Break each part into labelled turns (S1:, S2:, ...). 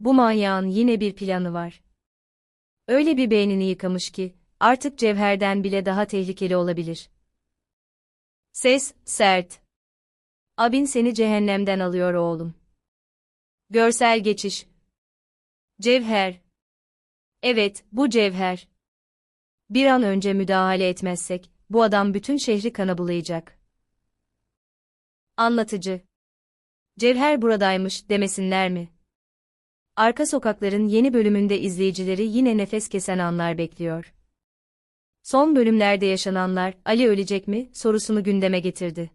S1: Bu manyağın yine bir planı var. Öyle bir beynini yıkamış ki, artık cevherden bile daha tehlikeli olabilir. Ses, sert. Abin seni cehennemden alıyor oğlum. Görsel geçiş. Cevher. Evet, bu cevher. Bir an önce müdahale etmezsek, bu adam bütün şehri kana bulayacak. Anlatıcı. Cevher buradaymış demesinler mi? Arka sokakların yeni bölümünde izleyicileri yine nefes kesen anlar bekliyor. Son bölümlerde yaşananlar Ali ölecek mi sorusunu gündeme getirdi.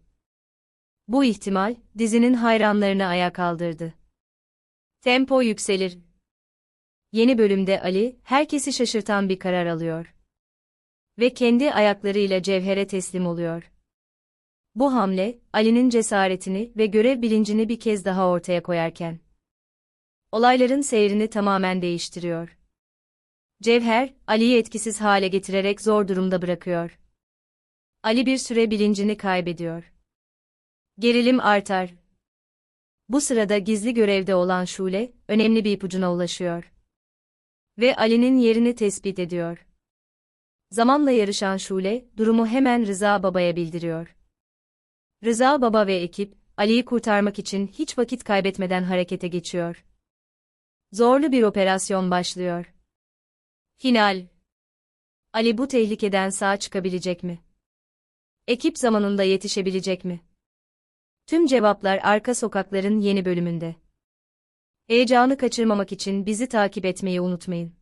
S1: Bu ihtimal dizinin hayranlarını ayağa kaldırdı. Tempo yükselir. Yeni bölümde Ali herkesi şaşırtan bir karar alıyor ve kendi ayaklarıyla Cevher'e teslim oluyor. Bu hamle Ali'nin cesaretini ve görev bilincini bir kez daha ortaya koyarken olayların seyrini tamamen değiştiriyor. Cevher, Ali'yi etkisiz hale getirerek zor durumda bırakıyor. Ali bir süre bilincini kaybediyor. Gerilim artar. Bu sırada gizli görevde olan Şule, önemli bir ipucuna ulaşıyor. Ve Ali'nin yerini tespit ediyor. Zamanla yarışan Şule, durumu hemen Rıza Baba'ya bildiriyor. Rıza Baba ve ekip, Ali'yi kurtarmak için hiç vakit kaybetmeden harekete geçiyor. Zorlu bir operasyon başlıyor. Final Ali bu tehlikeden sağ çıkabilecek mi? Ekip zamanında yetişebilecek mi? Tüm cevaplar arka sokakların yeni bölümünde. Heyecanı kaçırmamak için bizi takip etmeyi unutmayın.